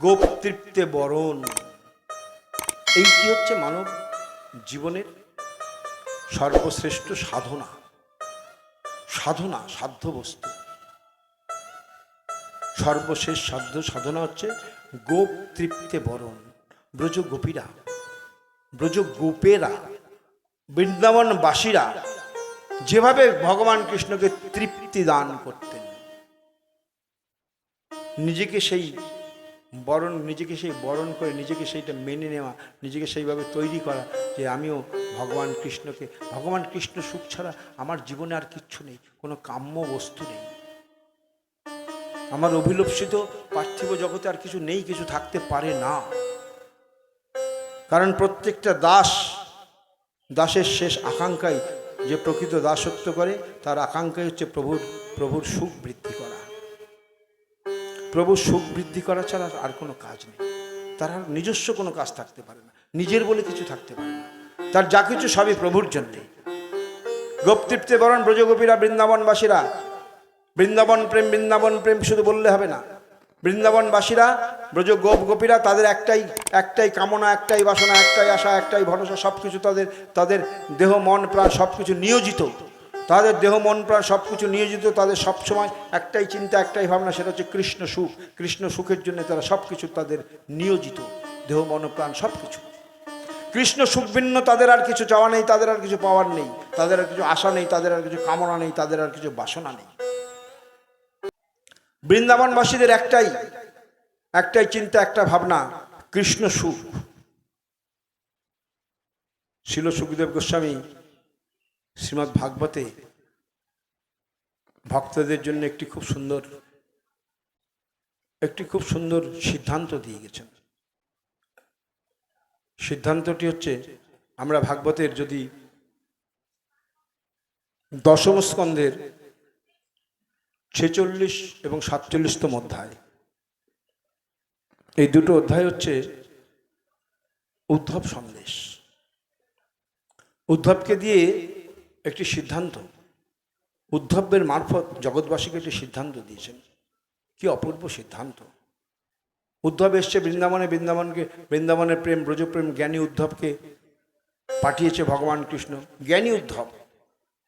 গোপ তৃপ্তে বরণ। এইটি হচ্ছে মানব জীবনের সর্বশ্রেষ্ঠ সাধনা? সাধনা, সাধ্য বস্তু। সর্বশেষ সাধ্য সাধনা হচ্ছে গোপ তৃপ্তে বরণ। ব্রজ গোপীরা, ব্রজ গোপেরা বৃন্দাবনবাসীরা যেভাবে ভগবান কৃষ্ণকে তৃপ্তি দান করতেন, নিজেকে সেই বরণ, নিজেকে সেই বরণ করে নিজেকে সেইটা মেনে নেওয়া, নিজেকে সেইভাবে তৈরি করা যে আমিও ভগবান কৃষ্ণকে, ভগবান কৃষ্ণ সুখ ছাড়া আমার জীবনে আর কিচ্ছু নেই, কোনো কাম্য বস্তু নেই। আমার অভিলপ্সিত পার্থিব জগতে আর কিছু নেই, কিছু থাকতে পারে না। কারণ প্রত্যেকটা দাস, দাসের শেষ আকাঙ্ক্ষাই যে প্রকৃত দাসত্ব করে, তার আকাঙ্ক্ষাই হচ্ছে প্রভুর প্রভুর সুখ বৃদ্ধি করা। প্রভুর সুখ বৃদ্ধি করা ছাড়া আর কোনো কাজ নেই। তার আর নিজস্ব কোনো কাজ থাকতে পারে না। নিজের বলে কিছু থাকতে পারে না। তার যা কিছু সবই প্রভুর জন্যে। গোপতৃপ্তে বরণ ব্রজগোপীরা বৃন্দাবনবাসীরা। বৃন্দাবন প্রেম বৃন্দাবন প্রেম শুধু বললে হবে না। বৃন্দাবনবাসীরা ব্রজ গোপ গোপীরা তাদের একটাই একটাই কামনা, একটাই বাসনা, একটাই আশা, একটাই ভরসা সব কিছু তাদের তাদের দেহ, মন, প্রাণ সব কিছু নিয়োজিত। তাদের দেহ, মন, প্রাণ সব কিছু নিয়োজিত তাদের সবসময় একটাই চিন্তা, একটাই ভাবনা, সেটা হচ্ছে কৃষ্ণ সুখ। কৃষ্ণ সুখের জন্য তারা সব কিছু তাদের নিয়োজিত। দেহ, মন, প্রাণ সব কিছু কৃষ্ণ সুখ ভিন্ন, তাদের আর কিছু চাওয়া নেই, তাদের আর কিছু পাওয়ার নেই, তাদের আর কিছু আশা নেই, তাদের আর কিছু কামনা নেই, তাদের আর কিছু বাসনা নেই। বৃন্দাবনবাসীদের একটাই একটাই চিন্তা, একটা ভাবনা, কৃষ্ণ সুখ। শিল সুখদেব গোস্বামী শ্রীমৎ ভাগবতে ভক্তদের জন্য একটি খুব সুন্দর, একটি খুব সুন্দর সিদ্ধান্ত দিয়ে গেছেন। সিদ্ধান্তটি হচ্ছে, আমরা ভাগবতের যদি দশম স্কন্ধের ছেচল্লিশ এবং সাতচল্লিশতম অধ্যায়, এই দুটো অধ্যায় হচ্ছে উদ্ধব সন্দেশ। উদ্ধবকে দিয়ে একটি সিদ্ধান্ত। উদ্ধবের মারফত জগৎবাসীকে একটি সিদ্ধান্ত দিয়েছেন। কি অপূর্ব সিদ্ধান্ত। উদ্ধব এসছে বৃন্দাবনে, বৃন্দাবনকে, বৃন্দাবনের প্রেম, ব্রজপ্রেম, জ্ঞানী উদ্ধবকে পাঠিয়েছে ভগবান কৃষ্ণ। জ্ঞানী উদ্ধব।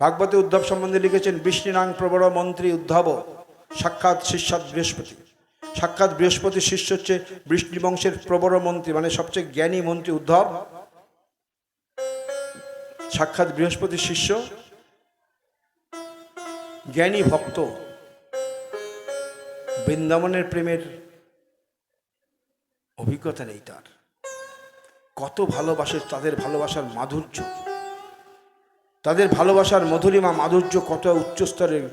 ভাগবতে উদ্ধব সম্বন্ধে লিখেছেন, বিষ্ণুনাং প্রবর মন্ত্রী উদ্ধব, সাক্ষাৎ শিষ্যাৎ বৃহস্পতি। সাক্ষাৎ বৃহস্পতি শিষ্য হচ্ছে বৃষ্ণি বংশের প্রবর মন্ত্রী মানে সবচেয়ে জ্ঞানী মন্ত্রী উদ্ধব। সাক্ষাৎ বৃহস্পতি শিষ্য, জ্ঞানী ভক্ত, বৃন্দাবনের প্রেমের অভিজ্ঞতা নেই তার। কত ভালোবাসে তাদের ভালোবাসার মাধুর্য। তাদের ভালোবাসার মধুরিমা মাধুর্য কত উচ্চস্তরের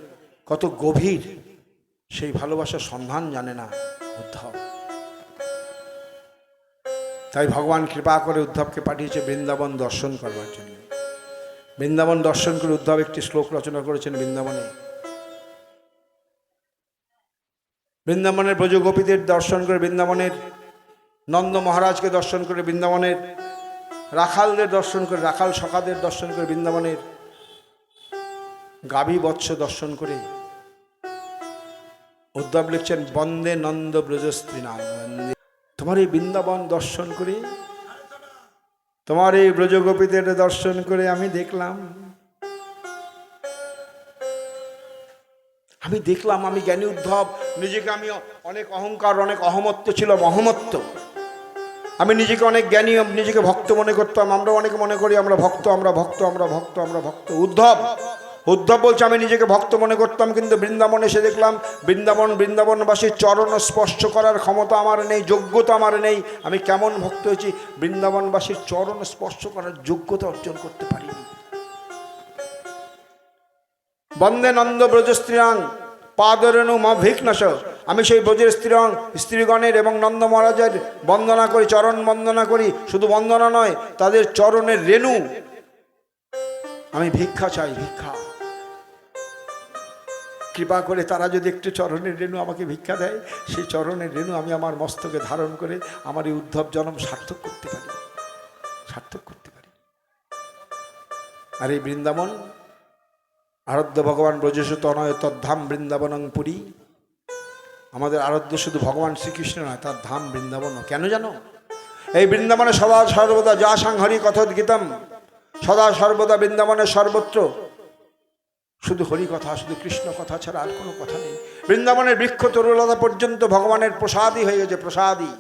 কত গভীর, সেই ভালোবাসার সন্ধান জানে না উদ্ধব। তাই ভগবান কৃপা করে উদ্ধবকে পাঠিয়েছে বৃন্দাবন দর্শন করবার জন্য। বৃন্দাবন দর্শন করে উদ্ধব একটি শ্লোক রচনা করেছেন বৃন্দাবনে। বৃন্দাবনের ব্রজগোপীদের দর্শন করে বৃন্দাবনের, নন্দ মহারাজকে দর্শন করে বৃন্দাবনের, রাখালদের দর্শন করে, রাখাল সখাদের দর্শন করে বৃন্দাবনের গাভী বৎস দর্শন করে উদ্ধব লিখছেন, বন্দে নন্দ ব্রজস্ত্রী নাম তোমার এই বৃন্দাবন দর্শন করে তোমার এই ব্রজগোপীদের দর্শন করে আমি দেখলাম। আমি দেখলাম আমি জ্ঞানী উদ্ধব, নিজেকে আমি অনেক অহংকার, অনেক অহমত্ব ছিল অহমত্ব আমি নিজেকে অনেক জ্ঞানী, নিজেকে ভক্ত মনে করতাম আমরা অনেক মনে করি, আমরা ভক্ত আমরা ভক্ত আমরা ভক্ত আমরা ভক্ত। উদ্ধব উদ্ধব বলছে, আমি নিজেকে ভক্ত মনে করতাম, কিন্তু বৃন্দাবন এসে দেখলাম, বৃন্দাবন বৃন্দাবনবাসীর চরণ স্পর্শ করার ক্ষমতা আমার নেই, যোগ্যতা আমার নেই। আমি কেমন ভক্ত হয়েছি? বৃন্দাবনবাসীর চরণ স্পর্শ করার যোগ্যতা অর্জন করতে পারিনি। বন্দে নন্দ ব্রজ স্ত্রীরাং, পাদরেণু মা ভিকনাশ আমি সেই ব্রজের স্ত্রীরং, স্ত্রীগণের এবং নন্দ মহারাজের বন্দনা করি, চরণ বন্দনা করি। শুধু বন্দনা নয়, তাদের চরণের রেণু। আমি ভিক্ষা চাই, ভিক্ষা। কৃপা করে তারা যদি একটু চরণের রেণু আমাকে ভিক্ষা দেয়, সেই চরণের রেণু আমি আমার মস্তকে ধারণ করে আমার এই উদ্ধব জন্ম সার্থক করতে পারি। সার্থক করতে পারি। আর এই বৃন্দাবন, আরাধ্য ভগবান ব্রজেশ তনয় তদ্ধাম বৃন্দাবনং পুরী। আমাদের আরাধ্য শুধু ভগবান শ্রীকৃষ্ণ নয়, তার ধাম বৃন্দাবনও। কেন জানো? এই বৃন্দাবনে সদা সর্বদা যা সাংহরি কথত গীতম, সদা সর্বদা বৃন্দাবনের সর্বত্র। শুধু হরি কথা, শুধু কৃষ্ণ কথা ছাড়া আর কোনো কথা নেই। বৃন্দাবনের বৃক্ষ তরুলতা পর্যন্ত ভগবানের প্রসাদই হয়ে গেছে, প্রসাদই।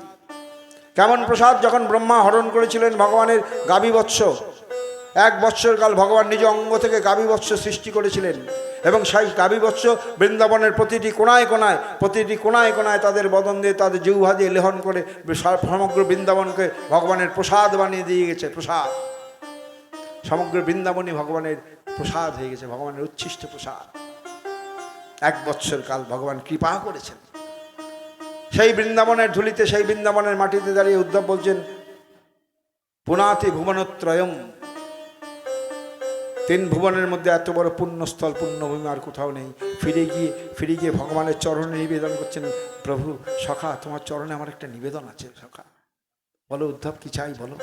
কেমন প্রসাদ? যখন ব্রহ্মা হরণ করেছিলেন ভগবানের গাভী বৎস এক বৎসরকাল ভগবান নিজ অঙ্গ থেকে গাভী বৎস সৃষ্টি করেছিলেন এবং সেই গাভী বৎস বৃন্দাবনের প্রতিটি কোনায় কোনায় প্রতিটি কোনায় কোনায় তাদের বদন দিয়ে, তাদের জিহ্বা দিয়ে লেহন করে সমগ্র বৃন্দাবনকে ভগবানের প্রসাদ বানিয়ে দিয়ে গেছে, প্রসাদ। সমগ্র বৃন্দাবনই ভগবানের প্রসাদ হয়ে গেছে, ভগবানের উচ্ছিষ্ট প্রসাদ। এক বৎসর কাল ভগবান কৃপা করেছেন। সেই বৃন্দাবনের ধুলিতে, সেই বৃন্দাবনের মাটিতে দাঁড়িয়ে উদ্ধব বলছেন, পুনাতি ভুবনত্রয়ম। তিন ভুবনের মধ্যে এত বড় পুণ্যস্থল, পুণ্যভূমি আর কোথাও নেই। ফিরে গিয়ে ফিরে গিয়ে ভগবানের চরণে নিবেদন করছেন, প্রভু, সখা, তোমার চরণে আমার একটা নিবেদন আছে, সখা। বলো উদ্ধব, কি চাই বলো?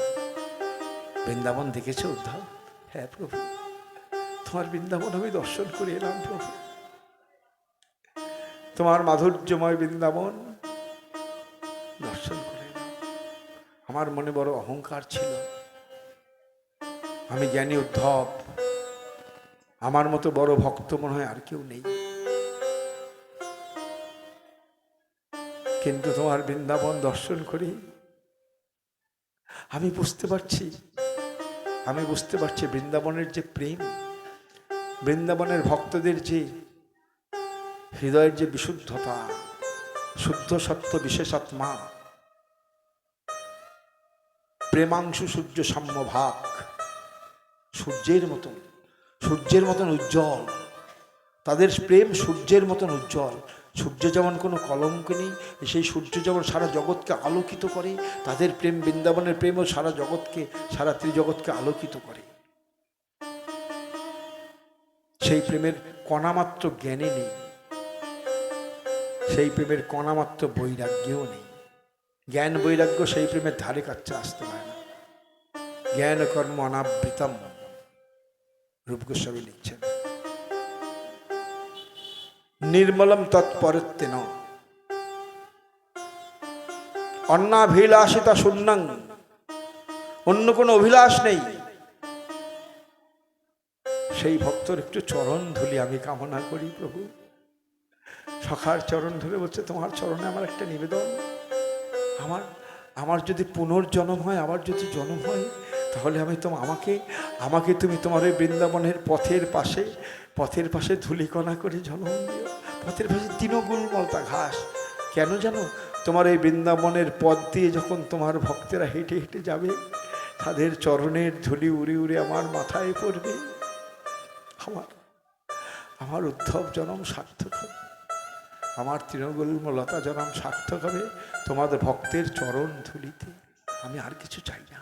বৃন্দাবন দেখেছ? উদ্ধব হ্যাঁ প্রভু। তোমার বৃন্দাবন আমি দর্শন করে এলাম প্রভু। তোমার মাধুর্যময় বৃন্দাবন দর্শন করে আমার মনে বড় অহংকার ছিল। আমি জ্ঞানী উদ্ধব। আমার মতো বড় ভক্ত মনে হয় আর কেউ নেই। কিন্তু তোমার বৃন্দাবন দর্শন করি আমি বুঝতে পারছি আমি বুঝতে পারছি বৃন্দাবনের যে প্রেম, বৃন্দাবনের ভক্তদের যে হৃদয়ের যে বিশুদ্ধতা, শুদ্ধ সত্য, বিশেষাত্মা, প্রেমাংশু সূর্য সাম্য ভাগ সূর্যের মতন সূর্যের মতন উজ্জ্বল, তাদের প্রেম সূর্যের মতন উজ্জ্বল সূর্য যেমন কোনো কলঙ্ক নেই, সেই সূর্য যেমন সারা জগৎকে আলোকিত করে, তাদের প্রেম বৃন্দাবনের প্রেমও সারা জগৎকে, সারা ত্রিজগৎকে আলোকিত করে। সেই প্রেমের কণামাত্র জ্ঞানে নেই। সেই প্রেমের কণামাত্র বৈরাগ্যেও নেই। জ্ঞান বৈরাগ্য সেই প্রেমের ধারে কাছে আসতে পারে না। জ্ঞান কর্ম অনাবৃতম। রূপ গোস্বামী লিখছেন নির্মলম তৎপরত্বেন। অন্নাভিলাষিতা শূন্যং। অন্য কোনো অভিলাষ নেই। সেই ভক্তর একটু চরণ ধুলি, আমি কামনা করি প্রভু। সখার চরণ ধরে বলছে, তোমার চরণে আমার একটা নিবেদন। আমার আমার যদি পুনর্জন্ম হয় আবার যদি জন্ম হয় তাহলে আমি তো আমাকে আমাকে তুমি তোমার ওই বৃন্দাবনের পথের পাশে পথের পাশে ধুলিকণা করে জন্ম দিও। পথের পাশে তৃণগুল মলতা ঘাস। কেন জানো? তোমার এই বৃন্দাবনের পথ দিয়ে যখন তোমার ভক্তেরা হেঁটে হেঁটে যাবে, তাদের চরণের ধুলি উড়ে উড়ে আমার মাথায় পড়বে। আমার আমার উদ্ধব জনম সার্থক হবে। আমার তৃণগুল লতা জনম সার্থক হবে তোমাদের ভক্তের চরণ ধুলিতে। আমি আর কিছু চাই না।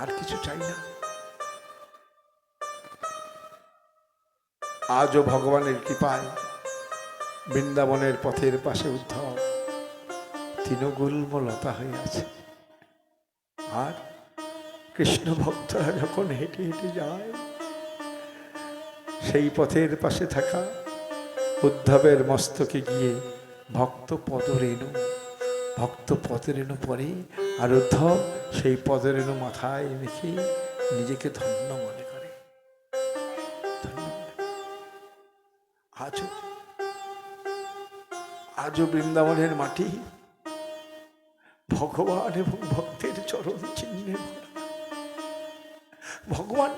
আর কিছু চাই না। আজও ভগবানের কৃপায় বৃন্দাবনের পথের পাশে উদ্ধব তৃণগুল্ম লতা হয়ে আছে। আর কৃষ্ণ ভক্তরা যখন হেঁটে হেঁটে যায়, সেই পথের পাশে থাকা উদ্ধবের মস্তকে গিয়ে ভক্ত পদরেণু ভক্ত পদরেণু পরে আর উদ্ধব সেই পদরেণু মাথায় রেখে নিজেকে ধন্য মনে করে। আজও আজও বৃন্দাবনের মাটি, ভগবান এবং ভক্তের চরণ চিহ্নে ভগবান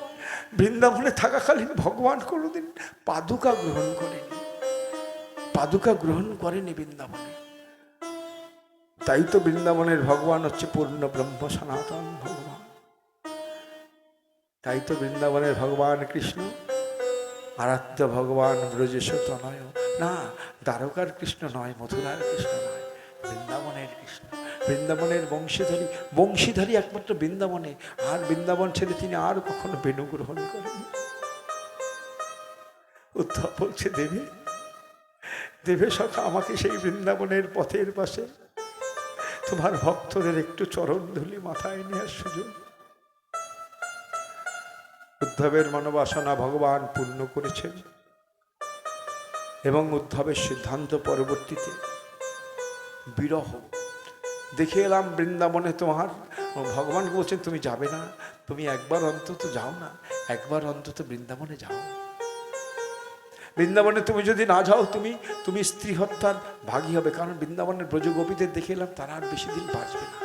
বৃন্দাবনে থাকাকালীন ভগবান কোনোদিন পাদুকা গ্রহণ করেনি। পাদুকা গ্রহণ করেনি বৃন্দাবনে। তাই তো বৃন্দাবনের ভগবান হচ্ছে পূর্ণ ব্রহ্ম সনাতন ভগবান। তাই তো বৃন্দাবনের ভগবান কৃষ্ণ, আরাধ্য ভগবান ব্রজেশ তনয়। না, দ্বারকার কৃষ্ণ নয়, মথুরার কৃষ্ণ নয়, বৃন্দাবনের কৃষ্ণ। বৃন্দাবনের বংশীধারী বংশীধারী একমাত্র বৃন্দাবনে। আর বৃন্দাবন ছেড়ে তিনি আর কখনো বেনু গ্রহণ করেন উদ্ধব বলছে, দেবী, দেবে সখা, আমাকে সেই বৃন্দাবনের পথের পাশে তোমার ভক্তদের একটু চরণ ধুলি মাথায় নেওয়ার সুযোগ। উদ্ধবের মনোবাসনা ভগবান পূর্ণ করেছেন এবং উদ্ধবের সিদ্ধান্ত পরবর্তীতে বিরহ। দেখে এলাম বৃন্দাবনে তোমার, ভগবান বলছেন, তুমি যাবে না, তুমি একবার অন্তত যাও না, একবার অন্তত বৃন্দাবনে যাও। বৃন্দাবনে তুমি যদি না যাও, তুমি তুমি স্ত্রী হত্যার ভাগী হবে। কারণ বৃন্দাবনের ব্রজগোপীদের দেখে এলাম, তারা আর বেশি দিন বাঁচবে না।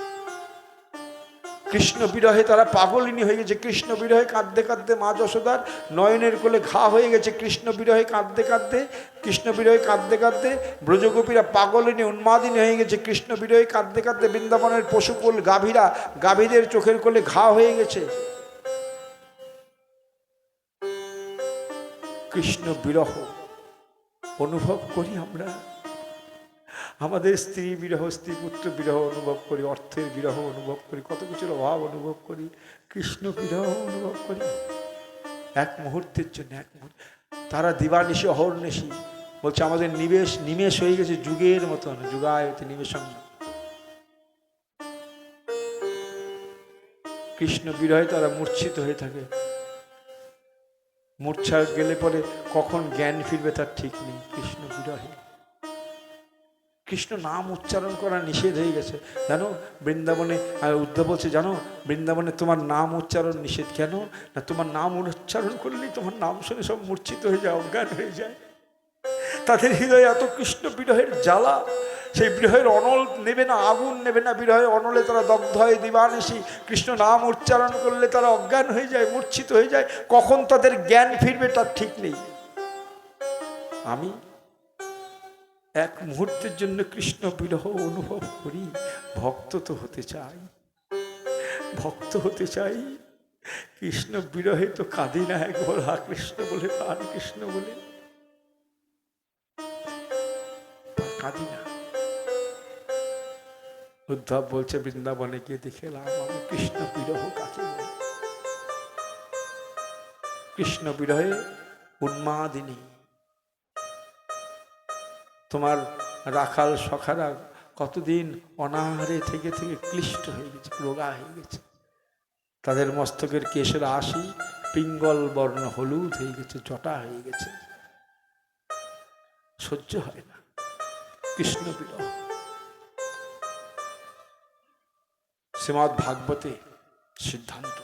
কৃষ্ণ বিরহে তারা পাগলিনী হয়ে গেছে। কৃষ্ণ বিরহে কাঁদতে কাঁদতে মা যশোদার নয়নের কোলে ঘা হয়ে গেছে। কৃষ্ণ বিরহে কাঁদতে কাঁদতে, কৃষ্ণ বিরহে কাঁদতে কাঁদতে ব্রজগোপীরা পাগলিনী উন্মাদিনী হয়ে গেছে। কৃষ্ণ বিরহে কাঁদতে কাঁদতে বৃন্দাবনের পশুকুল গাভীরা, গাভীদের চোখের কোলে ঘা হয়ে গেছে। কৃষ্ণ বিরহ অনুভব করি আমরা। আমাদের স্ত্রী বিরহ, স্ত্রী পুত্র বিরহ অনুভব করি, অর্থের বিরহ অনুভব করি, কত কিছুর অভাব অনুভব করি, কৃষ্ণ বিরহ অনুভব করি। এক মুহূর্তের জন্য, এক মুহূর্ত। তারা দিবানিশি, অহর্নিশি, বলছে আমাদের নিবেশ, নিমেষ হয়ে গেছে যুগের মতন যুগায় নিমেষম কৃষ্ণ বিরহে তারা মূর্ছিত হয়ে থাকে। মূর্ছা গেলে পরে কখন জ্ঞান ফিরবে তার ঠিক নেই। কৃষ্ণ বিরহে। কৃষ্ণ নাম উচ্চারণ করা নিষেধ হয়ে গেছে। জানো, বৃন্দাবনে উদ্ধব বলছে, জানো, বৃন্দাবনে তোমার নাম উচ্চারণ নিষেধ কেন? না, তোমার নাম উচ্চারণ করলেই তোমার নাম শুনে সব মূর্ছিত হয়ে যায়, অজ্ঞান হয়ে যায়। তাদের হৃদয়ে এত কৃষ্ণ বিরহের জ্বালা সেই বিরহের অনল নেবে না, আগুন নেবে না বিরহে অনলে তারা দগ্ধ হয় দিবানিসি কৃষ্ণ নাম উচ্চারণ করলে তারা অজ্ঞান হয়ে যায়, মূর্ছিত হয়ে যায়। কখন তাদের জ্ঞান ফিরবে তার ঠিক নেই। আমি এক মুহূর্তের জন্য কৃষ্ণ বিরহ অনুভব করি, ভক্ত তো হতে চাই, ভক্ত হতে চাই। কৃষ্ণ বিরহে তো কাঁদি না একবার, হা কৃষ্ণ বলে, প্রাণ কৃষ্ণ বলে। কাঁদি না। উদ্ধব বলছে, বৃন্দাবনে গিয়ে দেখে আমি কৃষ্ণ বিরহ কাকে কৃষ্ণ বিরহে উন্মাদিনী। তোমার রাখাল সখারা কতদিন অনাহারে থেকে থেকে ক্লিষ্ট হয়ে গেছে, রোগা হয়ে গেছে। তাদের মস্তকের কেশের আশি পিঙ্গল বর্ণ হলুদ হয়ে গেছে, জটা হয়ে গেছে। সহ্য হয় না। কৃষ্ণ বিরহ। শ্রীমৎ ভাগবতে সিদ্ধান্ত।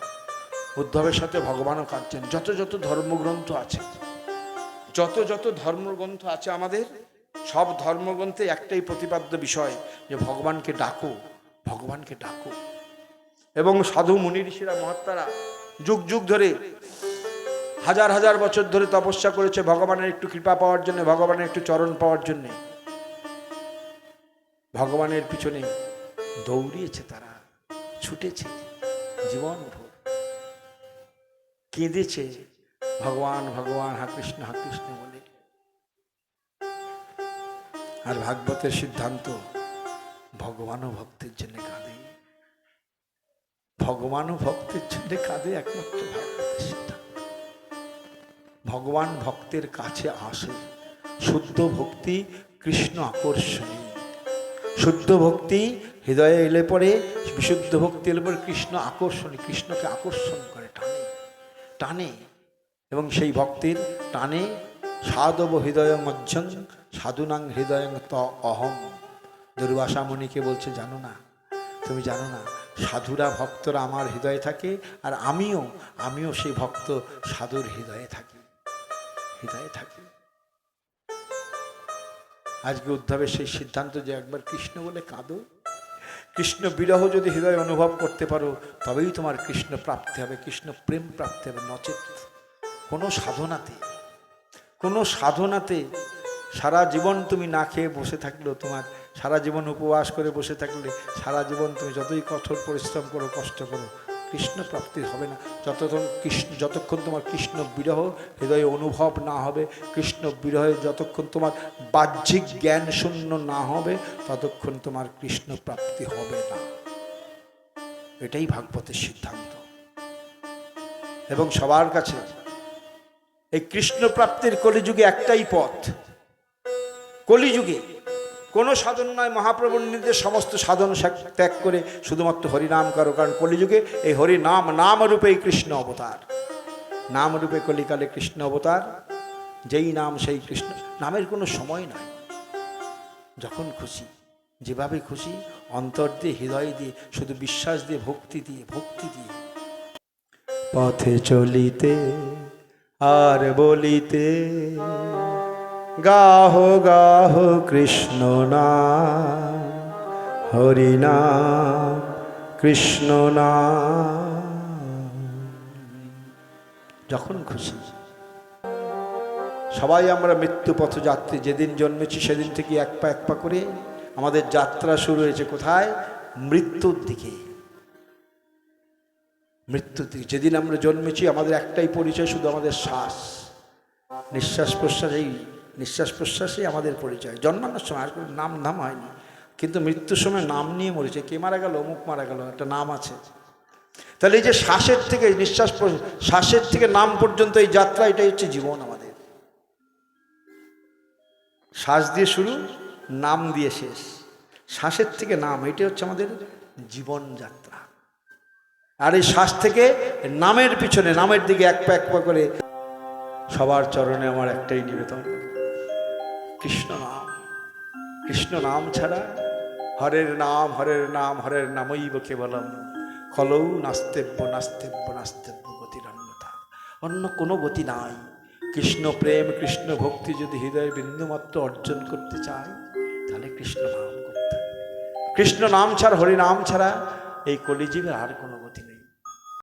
উদ্ধবের সাথে ভগবানও কাঁদছেন। যত যত ধর্মগ্রন্থ আছে, যত যত ধর্মগ্রন্থ আছে আমাদের, সব ধর্মগ্রন্থে একটাই প্রতিপাদ্য বিষয় যে ভগবানকে ডাকো ভগবানকে ডাকো। এবং সাধু, মুনি, ঋষিরা, মহাত্মারা যুগ যুগ ধরে, হাজার হাজার বছর ধরে তপস্যা করেছে ভগবানের একটু কৃপা পাওয়ার জন্য, ভগবানের একটু চরণ পাওয়ার জন্যে। ভগবানের পিছনে দৌড়িয়েছে তারা। ছুটেছে, জীবন ভোর। কেঁদেছে ভগবান ভগবান, হা কৃষ্ণ হা কৃষ্ণ বলে। আর ভাগবতের সিদ্ধান্ত, ভগবানও ভক্তের জন্য কাঁদে। ভগবানও ভক্তের জন্য কাঁদে একমাত্র ভাগবতের সিদ্ধান্ত। ভগবান ভক্তের কাছে আসে, শুদ্ধ ভক্তি কৃষ্ণ আকর্ষণী। শুদ্ধ ভক্তি হৃদয়ে এলে পরে বিশুদ্ধ ভক্তি এলে পরে কৃষ্ণ আকর্ষণী, কৃষ্ণকে আকর্ষণ করে, টানে টানে। এবং সেই ভক্তির টানে সাধব হৃদয় মজ্জং, সাধুনাং হৃদয় ত অহম দুর্বাসা মুনিকে বলছে, জানো না, তুমি জানো না, সাধুরা, ভক্তরা আমার হৃদয়ে থাকে আর আমিও আমিও সেই ভক্ত সাধুর হৃদয়ে থাকি হৃদয়ে থাকি। আজকে উদ্ধবের সেই সিদ্ধান্ত যে একবার কৃষ্ণ বলে কাঁদো কৃষ্ণ বিরহ যদি হৃদয় অনুভব করতে পারো, তবেই তোমার কৃষ্ণ প্রাপ্তি হবে, কৃষ্ণ প্রেম প্রাপ্তি হবে, নচেত। কোনো সাধনাতে কোনো সাধনাতে সারা জীবন তুমি না খেয়ে বসে থাকলেও, তোমার সারা জীবন উপবাস করে বসে থাকলে, সারা জীবন তুমি যতই কঠোর পরিশ্রম করো, কষ্ট করো কৃষ্ণ প্রাপ্তি হবে না। যতক্ষণ কৃষ্ণ যতক্ষণ তোমার কৃষ্ণ বিরহ হৃদয়ে অনুভব না হবে, কৃষ্ণ বিরহে যতক্ষণ তোমার বাহ্যিক জ্ঞান শূন্য না হবে, ততক্ষণ তোমার কৃষ্ণ প্রাপ্তি হবে না। এটাই ভাগবতের সিদ্ধান্ত। এবং সবার কাছে এই কৃষ্ণ প্রাপ্তির কলিযুগে একটাই পথ। কলিযুগে কোনো সাধন নয়, মহাপ্রভুর নির্দেশ সমস্ত সাধন ত্যাগ- করে শুধুমাত্র হরিনাম করো, কারণ কলিযুগে এই হরিনাম নাম রূপে কৃষ্ণ অবতার। নাম রূপে কলিকালে কৃষ্ণ অবতার, যেই নাম সেই কৃষ্ণ, নামের কোনো সময় নাই। যখন খুশি, যেভাবে খুশি, অন্তর দিয়ে, হৃদয় দিয়ে, শুধু বিশ্বাস দিয়ে, ভক্তি দিয়ে ভক্তি দিয়ে। পথে চলিতে আর বলিতে গাহ গাহ কৃষ্ণ নাম, হরি নাম, কৃষ্ণ নাম। যখন খুশি। সবাই আমরা মৃত্যু পথযাত্রী, যেদিন জন্মেছি সেদিন থেকে এক পা এক পা করে আমাদের যাত্রা শুরু হয়েছে কোথায়? মৃত্যুর দিকে। মৃত্যুর দিকে। যেদিন আমরা জন্মেছি, আমাদের একটাই পরিচয়, শুধু আমাদের শ্বাস। নিঃশ্বাস প্রশ্বাসেই নিঃশ্বাস প্রশ্বাসেই আমাদের পরিচয়। জন্মানোর সময় আর কোনো নাম নাম হয়নি। কিন্তু মৃত্যুর সময় নাম নিয়ে মরেছে। কে মারা গেল? অমুক মারা গেল। একটা নাম আছে। তাহলে এই যে শ্বাসের থেকে নিঃশ্বাস শ্বাসের থেকে নাম পর্যন্ত এই যাত্রা, এটাই হচ্ছে জীবন আমাদের। শ্বাস দিয়ে শুরু, নাম দিয়ে শেষ। শ্বাসের থেকে নাম, এটাই হচ্ছে আমাদের জীবন যাত্রা। আর এই শ্বাস থেকে নামের পিছনে, নামের দিকে এক পা এক পা করে সবার চরণে আমার একটাই নিবেদন। কৃষ্ণ নাম। কৃষ্ণ নাম ছাড়া হরের নাম হরের নাম, হরের নামই কেবলম। কলৌ নাস্তেব্য নাস্তেব্য নাস্তেব্য গতিরন্যতা অন্য কোনো গতি নাই। কৃষ্ণ প্রেম, কৃষ্ণ ভক্তি যদি হৃদয়ে বিন্দুমাত্র অর্জন করতে চায়, তাহলে কৃষ্ণ নাম করতে কৃষ্ণ নাম ছাড়া, হরি নাম ছাড়া এই কলিজীবের আর কোনো